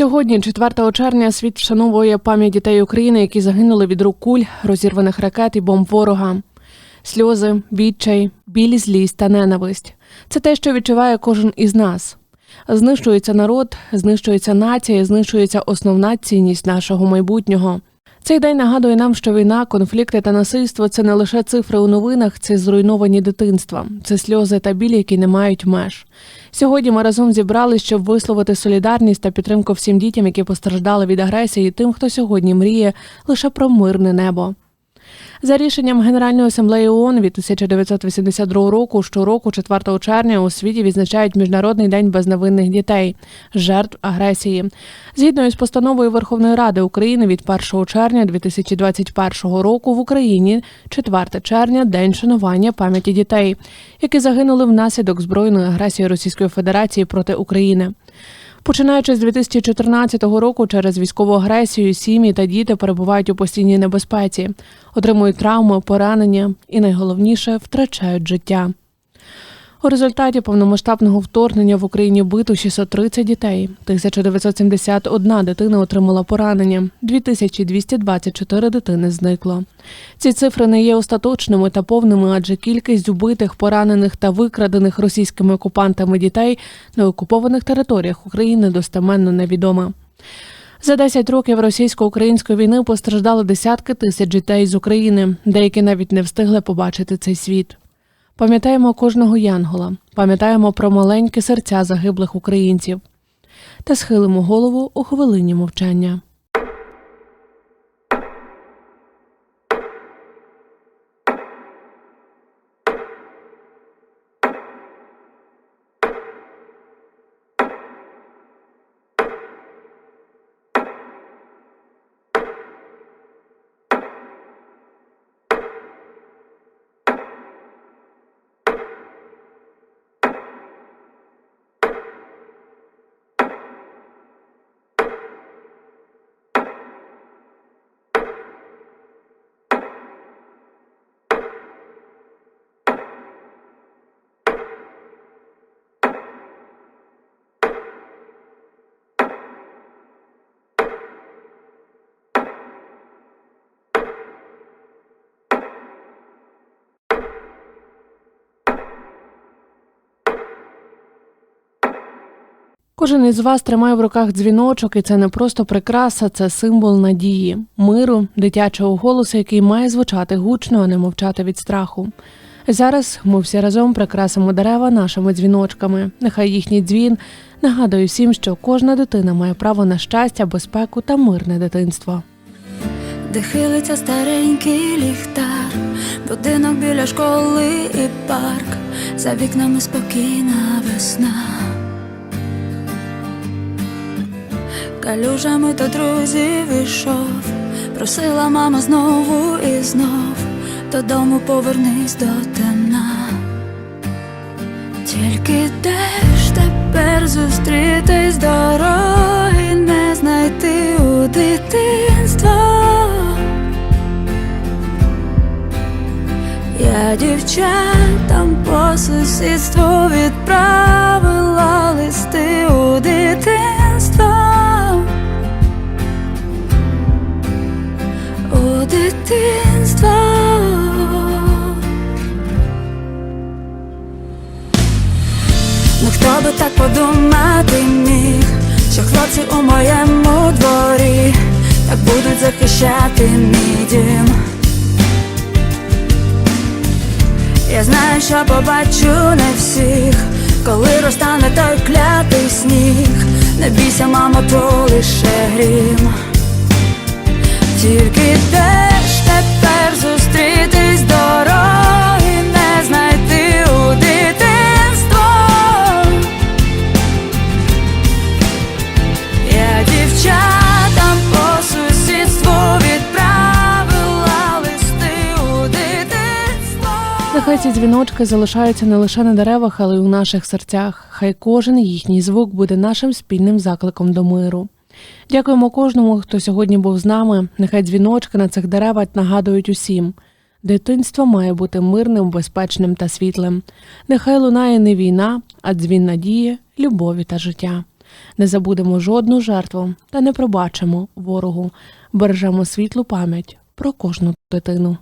Сьогодні, 4 червня, світ вшановує пам'ять дітей України, які загинули від рук куль, розірваних ракет і бомб ворога. Сльози, відчай, біль, злість та ненависть це те, що відчуває кожен із нас. Знищується народ, знищується нація, знищується основна цінність нашого майбутнього. Цей день нагадує нам, що війна, конфлікти та насильство це не лише цифри у новинах, це зруйновані дитинства, це сльози та біль, які не мають меж. Сьогодні ми разом зібрались, щоб висловити солідарність та підтримку всім дітям, які постраждали від агресії, і тим, хто сьогодні мріє лише про мирне небо. За рішенням Генеральної асамблеї ООН від 1982 року, щороку, 4 червня, у світі відзначають Міжнародний день безневинних дітей, жертв агресії. Згідно із постановою Верховної Ради України від 1 червня 2021 року в Україні 4 червня день шанування пам'яті дітей, які загинули внаслідок збройної агресії Російської Федерації проти України. Починаючи з 2014 року, через військову агресію сім'ї та діти перебувають у постійній небезпеці, отримують травми, поранення і найголовніше втрачають життя. У результаті повномасштабного вторгнення в Україні бито 630 дітей. 1971 дитина отримала поранення, 2224 дитини зникло. Ці цифри не є остаточними та повними, адже кількість вбитих, поранених та викрадених російськими окупантами дітей на окупованих територіях України достеменно невідома. За 10 років російсько-української війни постраждали десятки тисяч дітей з України, деякі навіть не встигли побачити цей світ. Пам'ятаємо кожного янгола, пам'ятаємо про маленькі серця загиблих українців та схилимо голову у хвилині мовчання. Кожен із вас тримає в руках дзвіночок, і це не просто прикраса, це символ надії, миру, дитячого голосу, який має звучати гучно, а не мовчати від страху. Зараз ми всі разом прикрасимо дерева нашими дзвіночками. Нехай їхній дзвін нагадує всім, що кожна дитина має право на щастя, безпеку та мирне дитинство. де хилиться старенький ліхтар, будинок біля школи і парк, за вікнами спокійна весна. Калюжами до друзів ішов, просила мама знову і знов, додому повернись до темна. Тільки де ж тепер зустрітись дороги, не знайти у дитинство. Я дівчатам У дитинство. Ну хто би так подумати міг, що хлопці у моєму дворі так будуть захищати мій дім. Я знаю, що побачу не всіх, коли розтане той клятий сніг, не бійся, мамо, то лише грім. Тільки де ж тепер зустрітись дороги, не знайти у дитинство. Я дівчатам по сусідству відправила листи у дитинство. Нехай ці дзвіночки залишаються не лише на деревах, але й у наших серцях. Хай кожен їхній звук буде нашим спільним закликом до миру. Дякуємо кожному, хто сьогодні був з нами. Нехай дзвіночки на цих деревах нагадують усім. Дитинство має бути мирним, безпечним та світлим. Нехай лунає не війна, а дзвін надії, любові та життя. Не забудемо жодну жертву та не пробачимо ворогу. Бережемо світлу пам'ять про кожну дитину.